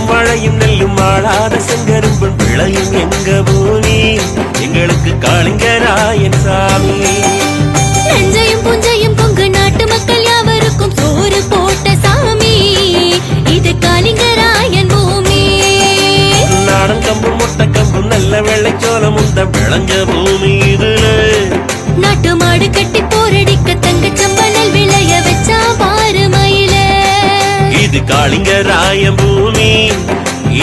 மஞ்சளும் மழையும் நெல்லும் ஆளாத செங்கரும்பும் விளையும் எங்க பூமி எங்களுக்கு காளிங்கராயன் சாமி. நஞ்சையும் புஞ்சையும் கொங்கு நாட்டு மக்கள் யாவருக்கும் சோறு போட்ட சாமி. இது காலிங்கராயன் பூமி. நாடன் கம்பும் முட்டை கம்பும் நல்ல வெள்ளைச்சோளம் உந்த விளைஞ்ச பூமி இதுல. நாட்டு மாடு கட்டி போரடிக்க தங்கச் சம்பளல் விளைய வச்சா பாரு மயில. இது காளிங்கராயன் பூமி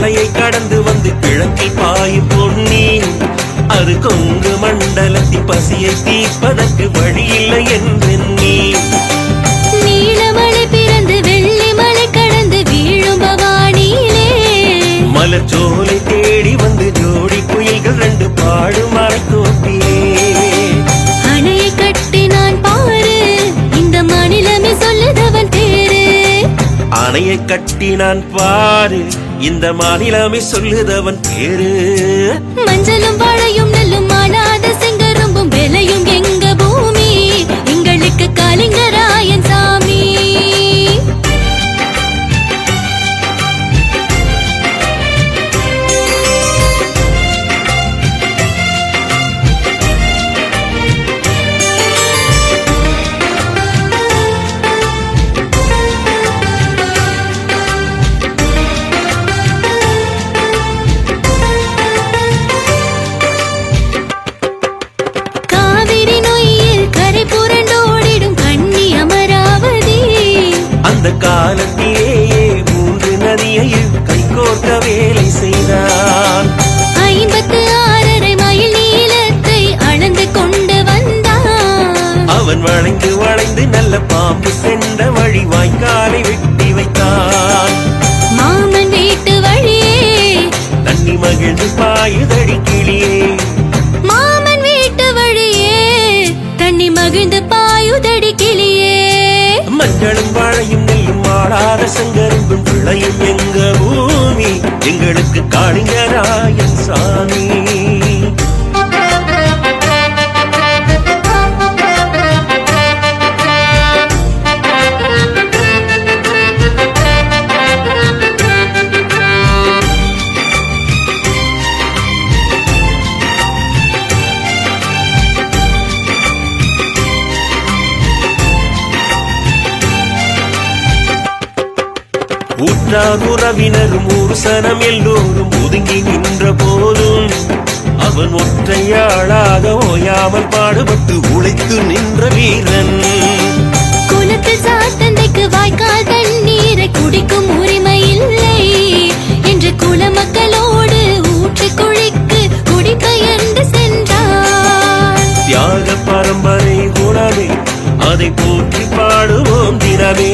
மலையை கடந்து வந்து கிழக்கில் பாயும் பொன்னி. அது கொங்கு மண்டலத்தின் பசியை தீர்ப்பதற்கு வழியில்லை என்றெண்ணி நீலமலை பிறந்து வெள்ளி மலை கடந்து வீழும் பவானியிலே. மலர்ச்சோலை தேடி வந்து ஜோடி குயில்கள் ரெண்டு பாடும் மலைத்தோப்பிலே அணையை கட்டி நான் பாரு இந்த மாநிலமே சொல்லுதவன் பேரு. அணையை கட்டினான் பாரு இந்த மாநிலமே சொல்லுதவன் பேரு. மஞ்சளும் வாழையும் நெல்லும் ஆனாத செங்கரும்பும் வேலையும் அவன் வளைந்து வளைந்து நல்ல பாம்பு சென்ற வழி வாய்க்காலை வெட்டி வைத்தான். மாமன் வீட்டு வழியே. தண்ணி மகிழ்ந்து பாயுதடி கிளியே. மாமன் வீட்டு வழியே. தண்ணி மகிழ்ந்து பாயுதடி கிளியே. மஞ்சளும் வாழையும் நெல்லும் மாடாத செங்கரும்பும் பிள்ளையும் எங்க பூமி? எங்களுக்கு காளிங்கராயன் சாமி. உற்றார் உறவினரும் ஒரு சனம் எல்லோரும் ஒதுங்கி நின்ற போதும் அவன் ஒற்றையாளாக ஓயாமல் பாடுபட்டு உழைத்து நின்ற வீரன். குலத்தில் சாத்தந்தைக்கு வாய்க்கால் தண்ணீரை குடிக்கும் உரிமை இல்லை என்று குலமக்களோடு ஊற்று குழிக்கு குடிபெயர்ந்து சென்றான். தியாக பரம்பரை குணமே அதை போற்றி பாடுவோம் தினமே.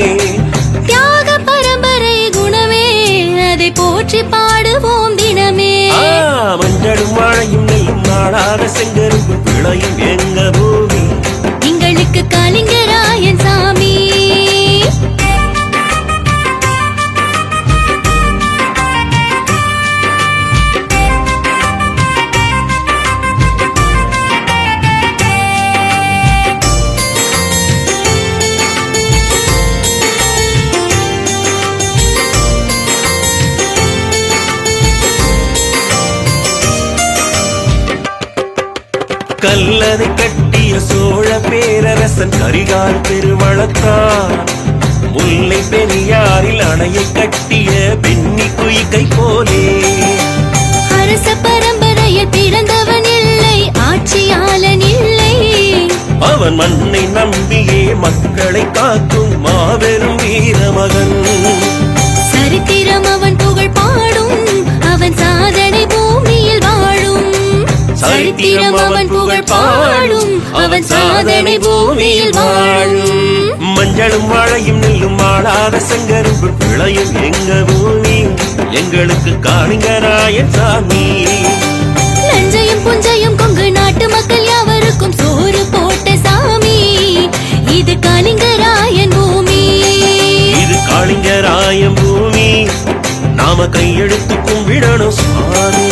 போற்றி பாடுவோம் தினமே. மஞ்சளும் மழையும் நெல்லும் நாடாக செங்கரும்பு விளையும் எங்க கல்லறை கட்டிய சோழ பேரரசன் கரிகால் பெருவளத்தான் முல்லை பெரியாரில் அணையை கட்டிய பெண்ணி குயிக்கை போலே. அரச பரம்பரையில் பிறந்தவன் இல்லை ஆட்சியாளன் இல்லை. அவன் மண்ணை நம்பியே மக்களை காக்கும் மாபெரும் வீரமகன். சரித்திரம் அவன் சரித்திரம் அவன் புகழ் பாடும். அவன் சாதனை பூமியில் வாழும். மஞ்சளும் வாழையும் நெல்லும் ஆளாத செங்கரும்பு விளையும் எங்க பூமி? எங்களுக்கு காளிங்கராயன் சாமி. நஞ்சையும் புஞ்சையும் கொங்கு நாட்டு மக்கள் யாவருக்கும் சோறு போட்ட சாமி. இது காலிங்கராயன் பூமி. இது காளிங்கராயன் பூமி. நாம கையெடுத்து கும்பிடணும் சுவாமி.